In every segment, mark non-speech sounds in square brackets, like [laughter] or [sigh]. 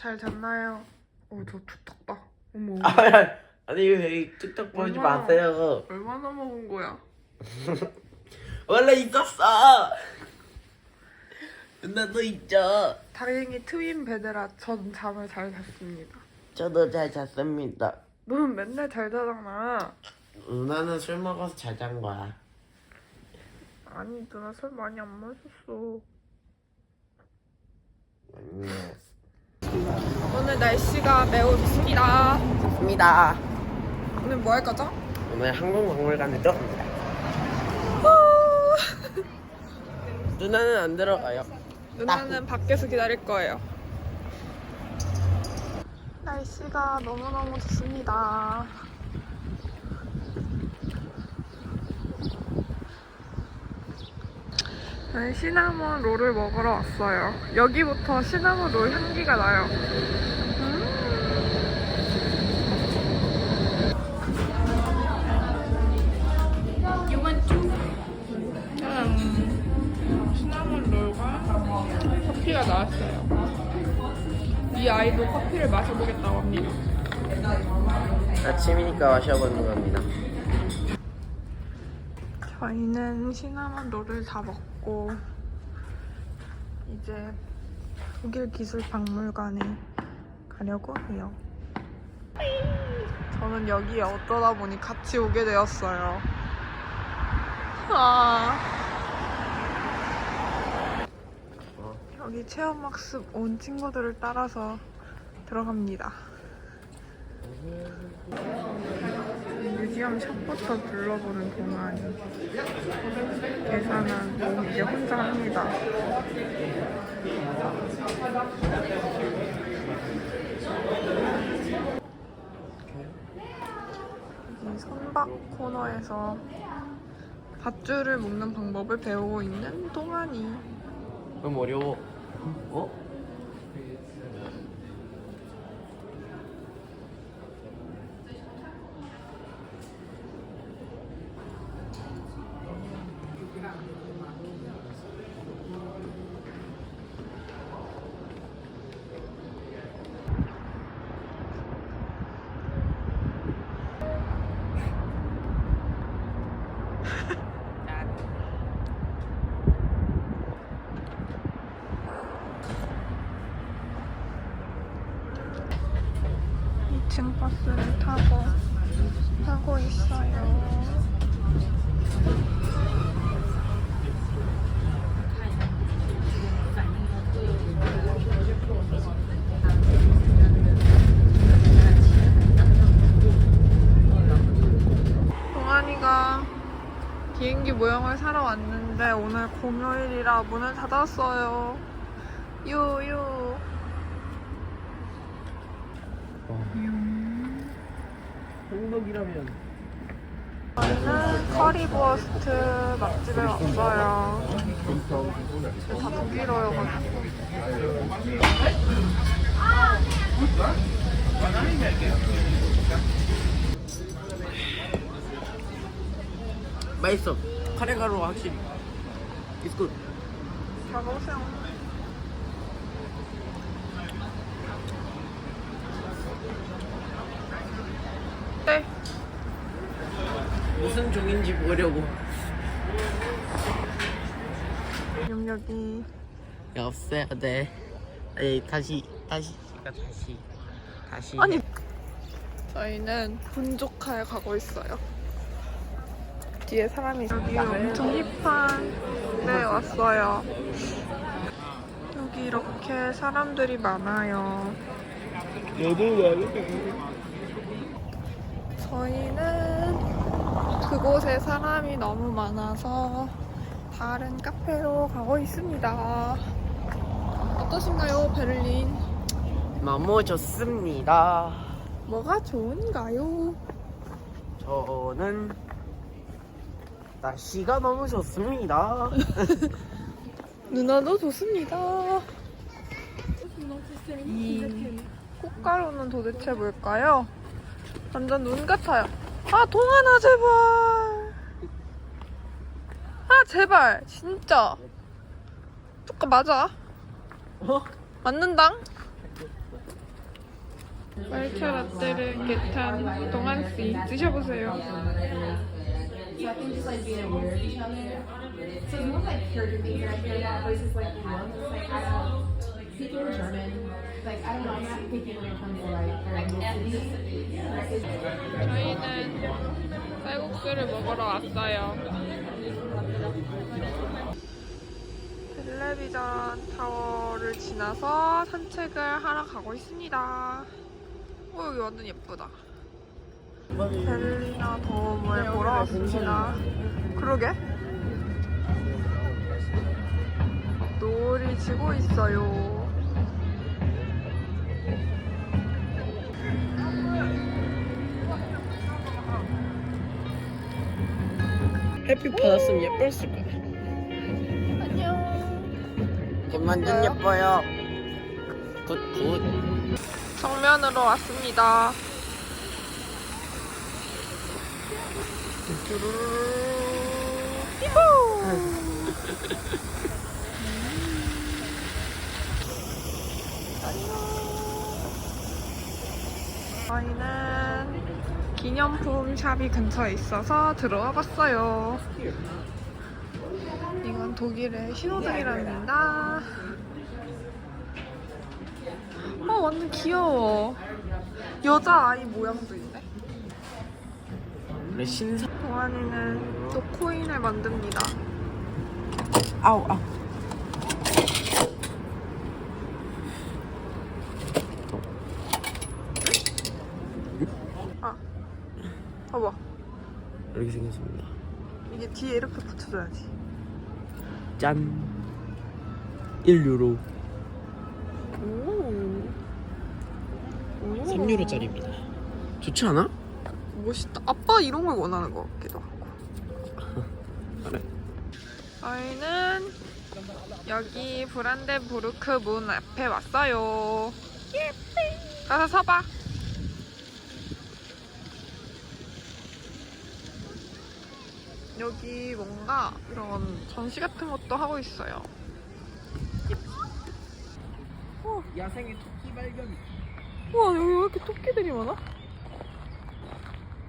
잘 잤나요? 어, 저 툭탁다. 어머, 어머. 아, 아니 왜 툭툭 보지 얼마나- 마세요. 얼마나 먹은 거야? [laughs] 원래 있었어. 누나도 있죠. 다행히 트윈 베드라 전 잠을 잘 잤습니다. 저도 잘 잤습니다. 너는 맨날 잘 자잖아. 누나는 술 먹어서 잘 잔 거야. 아니, 누나 술 많이 안 마셨어. 아니요. 오늘 날씨가 매우 좋습니다. 좋습니다. 오늘 뭐 할 거죠? 오늘 한국박물관에 들어갑니다. 누나는 안 들어가요. 누나는 밖에서 기다릴 거예요. 날씨가 너무너무 좋습니다. 저는 시나몬 롤을 먹으러 왔어요. 여기부터 시나몬 롤 향기가 나요. 음. 시나몬 롤과 커피가 나왔어요. 이 아이도 커피를 마셔보겠다고 합니다. 아침이니까 마셔보는 겁니다. 저희는 시나몬 롤을 다 먹고 이제 독일 기술 박물관에 가려고 해요. 저는 여기에 어떠다 보니 같이 오게 되었어요. 아. 여기 체험학습 온 친구들을 따라서 들어갑니다. 뮤지엄 샵부터 둘러보는 동안이 계산은 뭐 이제 혼자 합니다. 이 선박 코너에서 밧줄을 묶는 방법을 배우고 있는 동안이 너무 어려워. 어? 이층 버스를 타고 타고 있어요. 동환이가 비행기 모형을 사러 왔는데 오늘 공휴일이라 문을 닫았어요. 유유. 행복이라면. 저희는 커리버스트 맛집에 왔어요. 다 독일어여가지고. 맛있어. 카레 가루 확실히. It's good. 잘 먹으세요. 네. 무슨 종인지 보려고. 그럼 여기 없애야 돼. 아니 다시 다시 다시 다시. 아니 저희는 분족카에 가고 있어요. 뒤에 사람이 여기 엄청 힙한 데 왔어요. 여기 이렇게 사람들이 많아요. 저희는 그곳에 사람이 너무 많아서 다른 카페로 가고 있습니다. 어떠신가요, 베를린? 너무 좋습니다. 뭐가 좋은가요? 저는 날씨가 너무 좋습니다. [laughs] 누나도 좋습니다. 이 꽃가루는 도대체 뭘까요? 완전 눈 같아요. 아, 동안아, 제발. 아, 제발. 진짜. 뚜까 맞아. 어? 맞는당? 말차 라떼를 게탄 동안씨 드셔보세요. So I think just like being aware of each other. So it's more like things that I hear about versus like love. It's like I don't speaking German. Like I don't know. I'm not thinking when it comes to like their ethnicity. Like, 국수를 먹으러 왔어요. 텔레비전 타워를 지나서 산책을 하러 가고 있습니다. 오 여기 완전 예쁘다. 벨리나 도움을 보러 왔습니다. 그러게. 노을이 지고 있어요. 햇빛 받았으면 예뻤을 거야. 안녕. 완전 예뻐요. 굿 굿. 정면으로 왔습니다. [laughs] 저희는 기념품 샵이 근처에 있어서 들어와 봤어요. 이건 독일의 신호등이랍니다. 어, 완전 귀여워. 여자 아이 모양도 있네. 원래 신사. 동환이는 또 코인을 만듭니다. 아우 아우. 아, 봐봐. 이렇게 생겼습니다. 이게 뒤에 이렇게 붙여줘야지. 짠. 1유로. 오. 오. 3유로짜리입니다. 좋지 않아? 멋있다. 아빠 이런 걸 원하는 것 같기도 하고. 그래. [laughs] 저희는 여기 브란덴부르크 문 앞에 왔어요. 예쁘. 가서 서봐. 여기 뭔가 이런 전시 같은 것도 하고 있어요. 야생의 토끼 발견. 우와 여기 왜 이렇게 토끼들이 많아?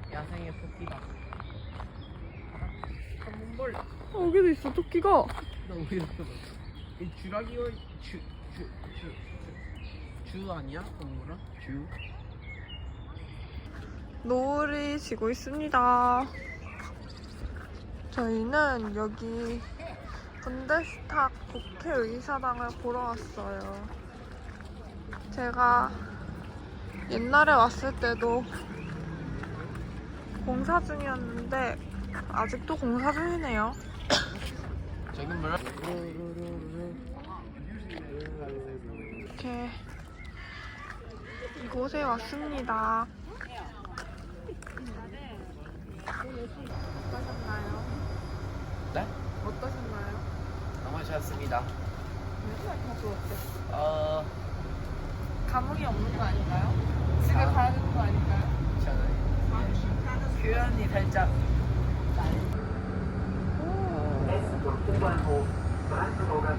야생의 토끼다. 몽골. 어, 여기도 있어 토끼가. 너무 예뻐. 이 주라기와 주주주 주, 주 아니야? 동물은? 주. 노을이 지고 있습니다. 저희는 여기 분데스탁 국회의사당을 보러 왔어요. 제가 옛날에 왔을 때도 공사 중이었는데 아직도 공사 중이네요. 이렇게 이곳에 왔습니다. 어떠셨나요? 네? 어떠셨나요? 너무 좋았습니다. 맨날 다 좋았대. 어, 감흥이 없는 거 아닌가요? 집에 가야 되는 거 아닌가요? 저는 표현이 살짝. S 4 후반호 3号が